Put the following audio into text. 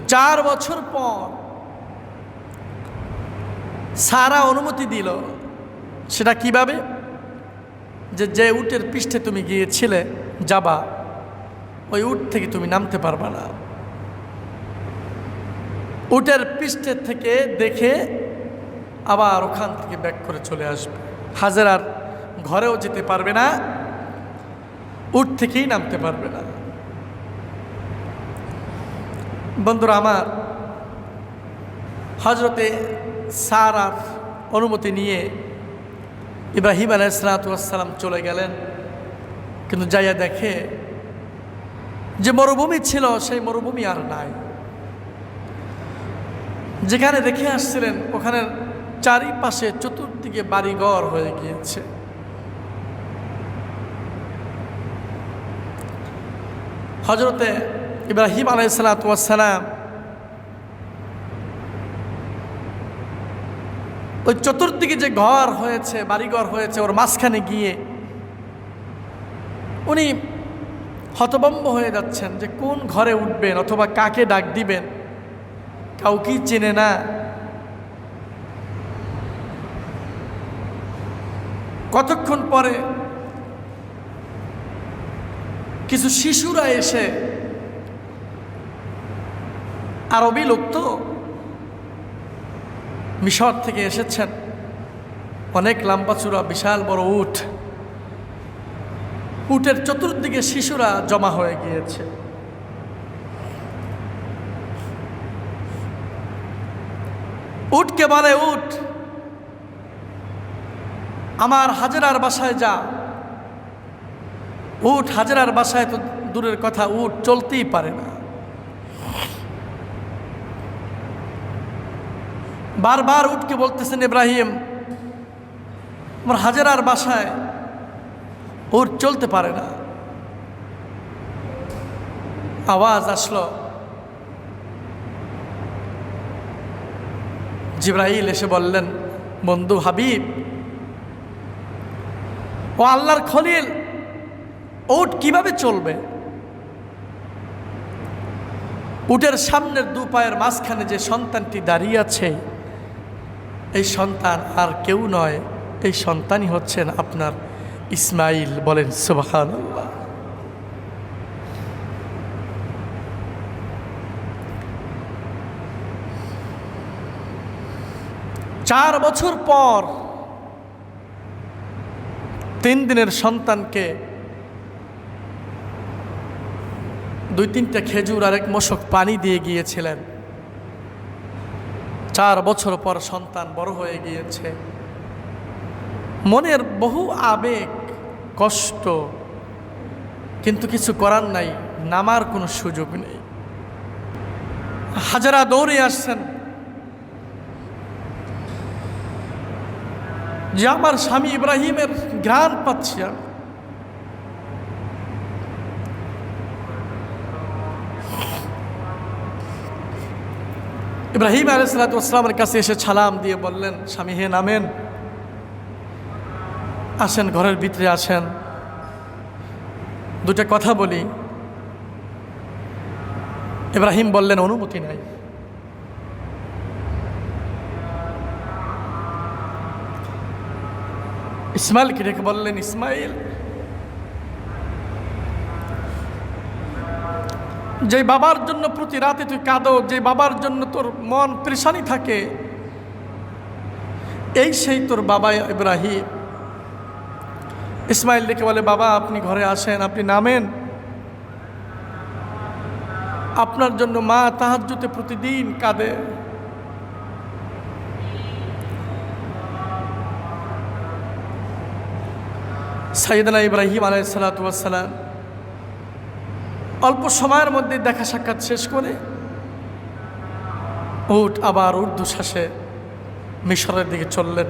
চার বছর পর সারা অনুমতি দিল সেটা কীভাবে? যে যে উটের পৃষ্ঠে তুমি গিয়েছিলে যাবা, ওই উট থেকে তুমি নামতে পারবা না। উটের পৃষ্ঠের থেকে দেখে আবার ওখান থেকে ব্যাক করে চলে আসবে। হাজারার ঘরেও যেতে পারবে না, উট থেকেই নামতে পারবে না। বন্ধুরা, আমার হজরতে সারার অনুমতি নিয়ে ইব্রাহিম আলাইসালাতাম চলে গেলেন। কিন্তু যাইয়া দেখে যে মরুভূমি ছিল, সেই মরুভূমি আর নাই। যেখানে রেখে আসছিলেন ওখানে চারিপাশে চতুর্দিকে বাড়িঘর হয়ে গিয়েছে। হজরতে ইব্রাহিম আলাইসালাতাম ওই চতুর্দিকে যে ঘর হয়েছে, বাড়িঘর হয়েছে, ওর মাঝখানে গিয়ে উনি হতবম্ব হয়ে যাচ্ছেন যে কোন ঘরে উঠবেন অথবা কাকে ডাক দিবেন? কাউকেই চেনে না। কতক্ষণ পরে কিছু শিশুরা এসে আরবি লোক তো। মিশর থেকে এসেছেন। অনেক লাম্বাচূড়া বিশাল বড় উঠ। উটের চতুর্দিকে শিশুরা জমা হয়ে গিয়েছে। উটকে বলে উঠ? আমার হাজারার বাসায় যা। উঠ হাজারার বাসায় তো দূরের কথা, উঠ চলতেই পারে না। বারবার উঠকে বলতেছেন ইব্রাহিম, আমার হাজারার বাসায় ওর চলতে পারে না। আওয়াজ আসলো। জিব্রাহিল এসে বললেন, বন্ধু হাবিব, ও আল্লাহর খলিল, উট কীভাবে চলবে? উটের সামনের দু পায়ের মাঝখানে যে সন্তানটি দাঁড়িয়ে আছে এই সন্তান আর কেউ নয়, এই সন্তানই হচ্ছেন আপনার ইসমাইল বলেন সুবাহান চার বছর পর তিন দিনের সন্তানকে দুই তিনটা খেজুর আর এক মশক পানি দিয়ে গিয়েছিলেন। চার বছর পর সন্তান বড় হয়ে গিয়েছে। মনের বহু আবেগ, কষ্ট, কিন্তু কিছু করার নাই, নামার কোনো সুযোগ নেই। হাজারা দৌড়ে আসছেন। যে আমার স্বামী ইব্রাহিমের ঘ্রাণ পাচ্ছি আমি। ইব্রাহিম আলাইসালাতামের কাছে এসে ছালাম দিয়ে বললেন, স্বামী, হে নামেন। আসেন, ঘরের ভিতরে আসেন। দুটা কথা বলি। ইব্রাহিম বললেন, অনুমতি নাই। ইসমাইলকে ডেকে বললেন, ইসমাইল যে বাবার জন্য প্রতি রাতে তুই কাঁদো যে বাবার জন্য তোর মন পরেশানি থাকে, এই সেই তোর বাবা ইব্রাহিম। ইসমাইল ডেকে বলে, বাবা, আপনি ঘরে আসেন, আপনি নামেন। আপনার জন্য মা তাহাজ্জুতে প্রতিদিন কাঁদে। সাইদানা ইব্রাহিম আলাইসালাতাম অল্প সময়ের মধ্যে দেখা সাক্ষাৎ শেষ করে উঠ আবার উর্দু শ্বাসে মিশরের দিকে চললেন।